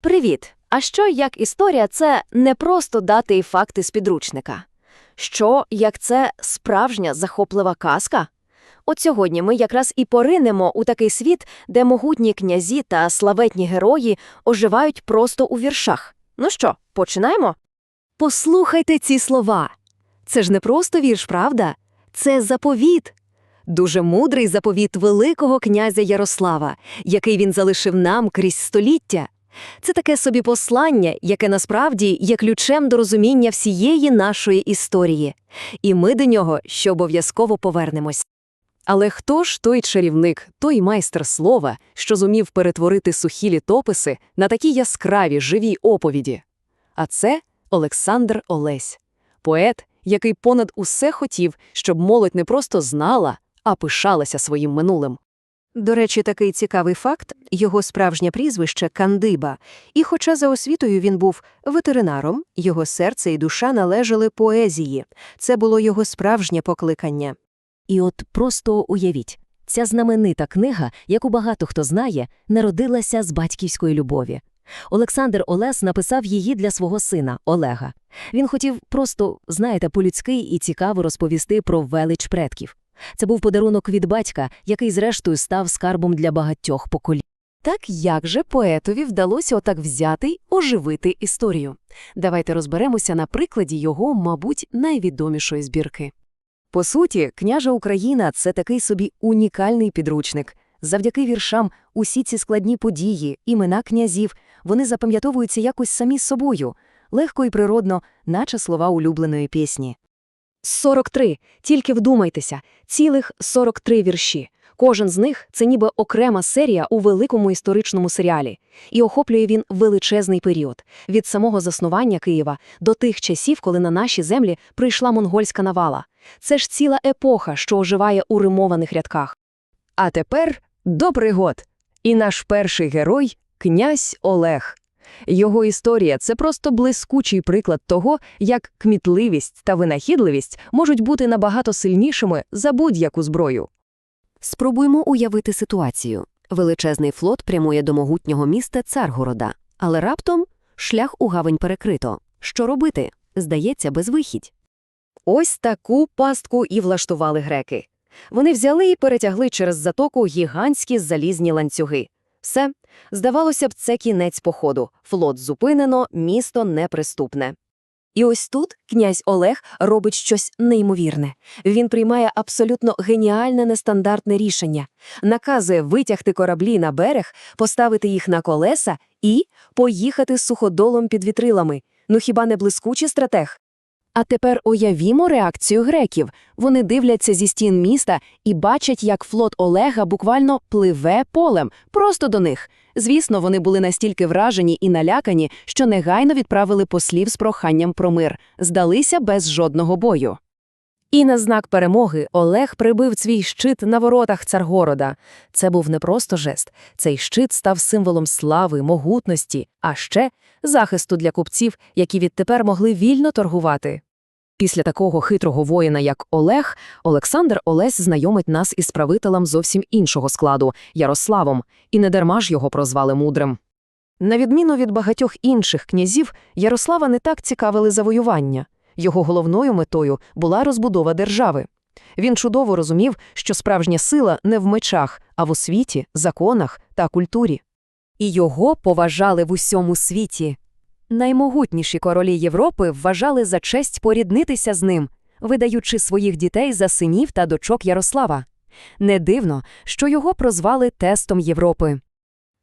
Привіт! А що як історія це не просто дати і факти з підручника? Що як це справжня захоплива казка? От сьогодні ми якраз і поринемо у такий світ, де могутні князі та славетні герої оживають просто у віршах. Ну що, починаємо? Послухайте ці слова. Це ж не просто вірш, правда? Це заповіт. Дуже мудрий заповіт великого князя Ярослава, який він залишив нам крізь століття. Це таке собі послання, яке насправді є ключем до розуміння всієї нашої історії. І ми до нього ще обов'язково повернемось. Але хто ж той чарівник, той майстер слова, що зумів перетворити сухі літописи на такі яскраві живі оповіді? А це Олександр Олесь, поет, який понад усе хотів, щоб молодь не просто знала, а пишалася своїм минулим. До речі, такий цікавий факт – його справжнє прізвище – Кандиба. І хоча за освітою він був ветеринаром, його серце і душа належали поезії. Це було його справжнє покликання. І от просто уявіть, ця знаменита книга, яку багато хто знає, народилася з батьківської любові. Олександр Олес написав її для свого сина Олега. Він хотів просто, знаєте, по-людськи і цікаво розповісти про велич предків. Це був подарунок від батька, який зрештою став скарбом для багатьох поколінь. Так як же поетові вдалося отак взяти й оживити історію? Давайте розберемося на прикладі його, мабуть, найвідомішої збірки. По суті, княжа Україна це такий собі унікальний підручник. Завдяки віршам усі ці складні події, імена князів, вони запам'ятовуються якось самі собою, легко і природно, наче слова улюбленої пісні. 43. Тільки вдумайтеся, цілих 43 вірші. Кожен з них це ніби окрема серія у великому історичному серіалі. І охоплює він величезний період – від самого заснування Києва до тих часів, коли на наші землі прийшла монгольська навала. Це ж ціла епоха, що оживає у римованих рядках. А тепер до пригод. І наш перший герой – князь Олег. Його історія – це просто блискучий приклад того, як кмітливість та винахідливість можуть бути набагато сильнішими за будь-яку зброю. Спробуймо уявити ситуацію. Величезний флот прямує до могутнього міста Царгорода, але раптом шлях у гавань перекрито. Що робити? Здається, безвихідь. Ось таку пастку і влаштували греки. Вони взяли і перетягли через затоку гігантські залізні ланцюги. Все, здавалося б, це кінець походу. Флот зупинено, місто неприступне. І ось тут князь Олег робить щось неймовірне. Він приймає абсолютно геніальне нестандартне рішення, наказує витягти кораблі на берег, поставити їх на колеса і поїхати суходолом під вітрилами. Ну хіба не блискучий стратег? А тепер уявімо реакцію греків. Вони дивляться зі стін міста і бачать, як флот Олега буквально пливе полем, просто до них. Звісно, вони були настільки вражені і налякані, що негайно відправили послів з проханням про мир, здалися без жодного бою. І на знак перемоги Олег прибив свій щит на воротах Царгорода. Це був не просто жест. Цей щит став символом слави, могутності, а ще захисту для купців, які відтепер могли вільно торгувати. Після такого хитрого воїна, як Олег, Олександр Олесь знайомить нас із правителем зовсім іншого складу Ярославом, і не дарма ж його прозвали мудрим. На відміну від багатьох інших князів, Ярослава не так цікавили завоювання. Його головною метою була розбудова держави. Він чудово розумів, що справжня сила не в мечах, а в освіті, законах та культурі. І його поважали в усьому світі. Наймогутніші королі Європи вважали за честь поріднитися з ним, видаючи своїх дітей за синів та дочок Ярослава. Не дивно, що його прозвали тестом Європи.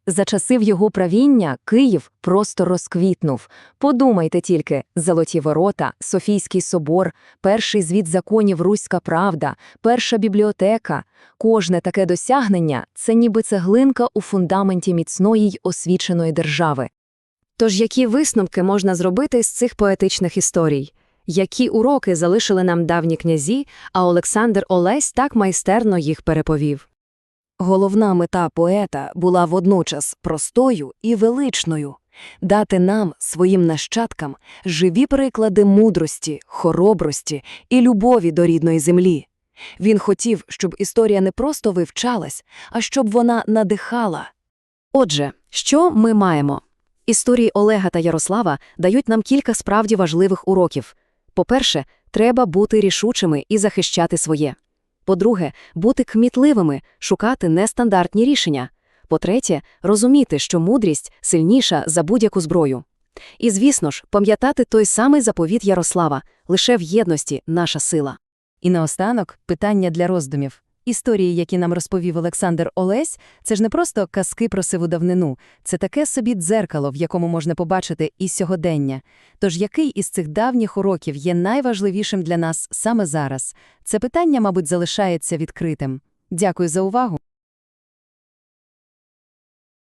За часів його правіння Київ просто розквітнув. Подумайте тільки: Золоті ворота, Софійський собор, перший звіт законів Руська Правда, перша бібліотека. Кожне таке досягнення це ніби цеглинка у фундаменті міцної й освіченої держави. Тож які висновки можна зробити з цих поетичних історій? Які уроки залишили нам давні князі, а Олександр Олесь так майстерно їх переповів? Головна мета поета була водночас простою і величною – дати нам, своїм нащадкам, живі приклади мудрості, хоробрості і любові до рідної землі. Він хотів, щоб історія не просто вивчалась, а щоб вона надихала. Отже, що ми маємо? Історії Олега та Ярослава дають нам кілька справді важливих уроків. По-перше, треба бути рішучими і захищати своє. По-друге, бути кмітливими, шукати нестандартні рішення. По-третє, розуміти, що мудрість сильніша за будь-яку зброю. І, звісно ж, пам'ятати той самий заповіт Ярослава – лише в єдності наша сила. І наостанок питання для роздумів. Історії, які нам розповів Олександр Олесь, це ж не просто казки про сиву давнину, це таке собі дзеркало, в якому можна побачити і сьогодення. Тож який із цих давніх уроків є найважливішим для нас саме зараз? Це питання, мабуть, залишається відкритим. Дякую за увагу.